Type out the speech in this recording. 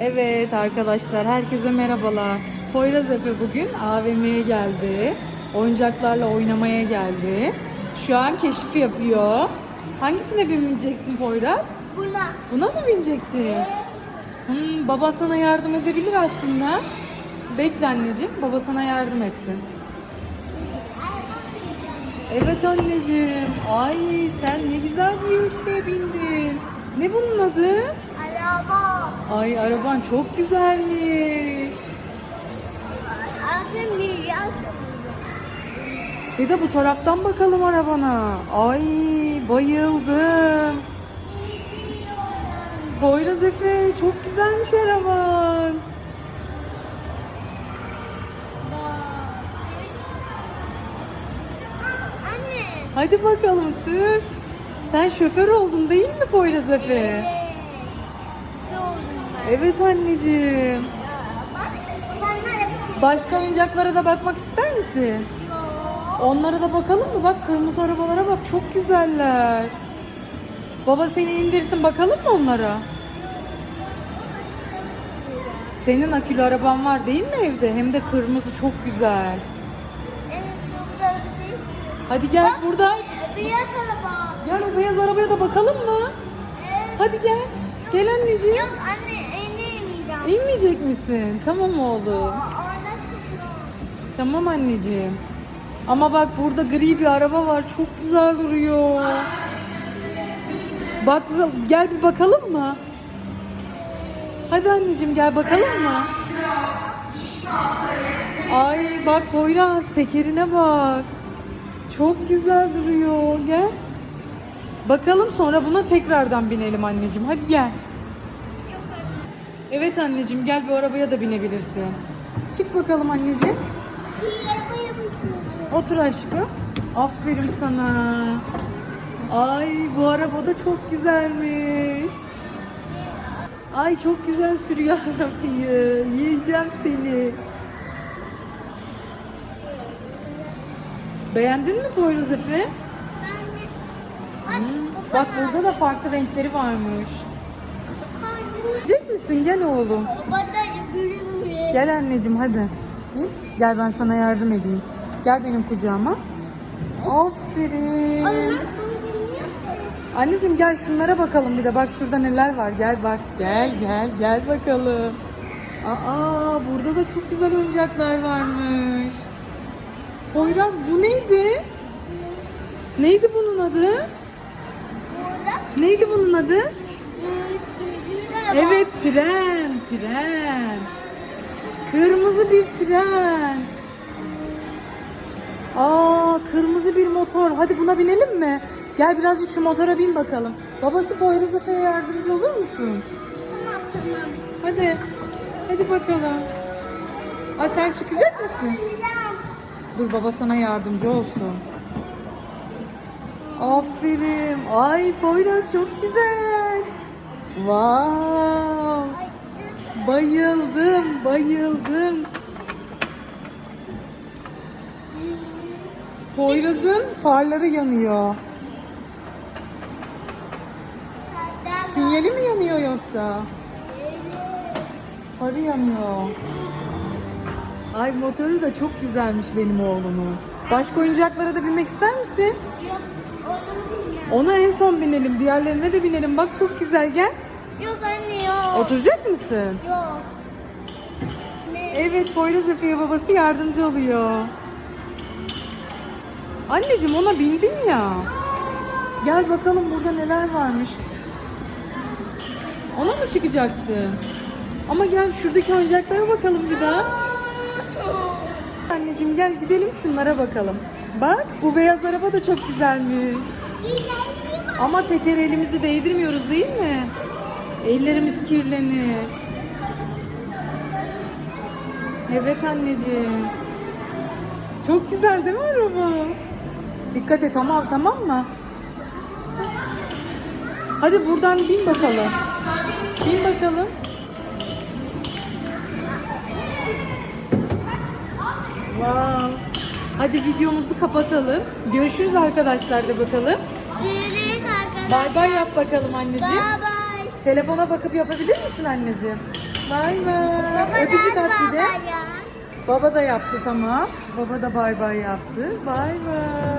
Evet arkadaşlar herkese merhabalar. Poyraz Efe bugün AVM'ye geldi. Oyuncaklarla oynamaya geldi. Şu an keşif yapıyor. Hangisine binmeyeceksin Poyraz? Buna. Buna mı bineceksin? Hmm, baba sana yardım edebilir aslında. Bekle anneciğim, baba sana yardım etsin. Evet anneciğim. Ay sen ne güzel bir şeye bindin. Ne bunun adı? Araba. Ay araban çok güzelmiş. Altın milyar. Bir de bu taraftan bakalım arabana. Ay bayıldım. Poyraz Efe çok güzelmiş araban. Anne. Hadi bakalım sür. Sen şoför oldun değil mi Poyraz Efe? Evet. Evet anneciğim. Bak. Başka oyuncaklara da bakmak ister misin? Onlara da bakalım mı? Bak kırmızı arabalara bak çok güzeller. Baba seni indirsin bakalım mı onlara? Senin akülü araban var değil mi evde? Hem de kırmızı çok güzel. Hadi gel burada. Beyaz araba. Gel o beyaz arabaya da bakalım mı? Evet. Hadi gel. Gel anneciğim. Yok anne, en inmeyeceğim. İnmeyecek misin? Tamam oğlum. Tamam anneciğim. Ama bak burada gri bir araba var. Çok güzel duruyor. Bak gel bir bakalım mı? Hadi anneciğim gel bakalım mı? Ay bak Poyraz tekerine bak. Çok güzel duruyor. Gel. Bakalım sonra buna tekrardan binelim anneciğim. Hadi gel. Evet anneciğim gel bu arabaya da binebilirsin. Çık bakalım anneciğim. Otur aşkım. Aferin sana. Ay bu araba da çok güzelmiş. Ay çok güzel sürüyor arabayı. Yiyeceğim seni. Beğendin mi Poyraz Efe? Anne. Ay, Hmm, baba. Bak burada da farklı renkleri varmış. Yiyecek misin? Gel oğlum. Gel anneciğim hadi. Gel ben sana yardım edeyim. Gel benim kucağıma. Aferin. Anneciğim gel şunlara bakalım bir de. Bak şurada neler var. Gel bak. Gel gel gel bakalım. Aa burada da çok güzel oyuncaklar varmış. Poyraz bu neydi? Neydi bunun adı? Burada Neydi bunun adı? araba. Evet tren, tren. Kırmızı bir tren. Aa kırmızı bir motor. Hadi buna binelim mi? Gel birazcık şu motora bin bakalım. Babası Poyraz Efe'ye yardımcı olur musun? Tamam tamam. Hadi. Hadi bakalım. Aa sen çıkacak mısın? Dur baba sana yardımcı olsun. Aferin. Ay Poyraz çok güzel. Wow. Bayıldım, bayıldım. Poyraz'ın farları yanıyor. Sinyali mi yanıyor yoksa? Farı yanıyor. Ay motoru da çok güzelmiş benim oğlumun. Başka oyuncaklara da binmek ister misin? Yok. Ona en son binelim. Diğerlerine de binelim. Bak çok güzel gel. Yok anne yok. Oturacak mısın? Yok. Ne? Evet Poyraz Efe'ye babası yardımcı oluyor. Anneciğim ona bindin ya. Gel bakalım burada neler varmış. Ona mı çıkacaksın? Ama gel şuradaki oyuncaklara bakalım bir daha. Anneciğim gel gidelim şunlara bakalım. Bak bu beyaz araba da çok güzelmiş. Ama teker elimizi değdirmiyoruz değil mi? Ellerimiz kirlenir. Evet anneciğim. Çok güzel değil mi araba? Dikkat et tamam tamam mı? Hadi buradan bin bakalım. Bin bakalım. Wow. Hadi videomuzu kapatalım. Görüşürüz arkadaşlar da bakalım. Görüşürüz arkadaşlar. Bay bay yap bakalım anneciğim. Bye bye. Telefona bakıp yapabilir misin anneciğim? Bay bay. Öpücük at bir de. Baba da yaptı tamam. Baba da bay bay yaptı. Bay bay.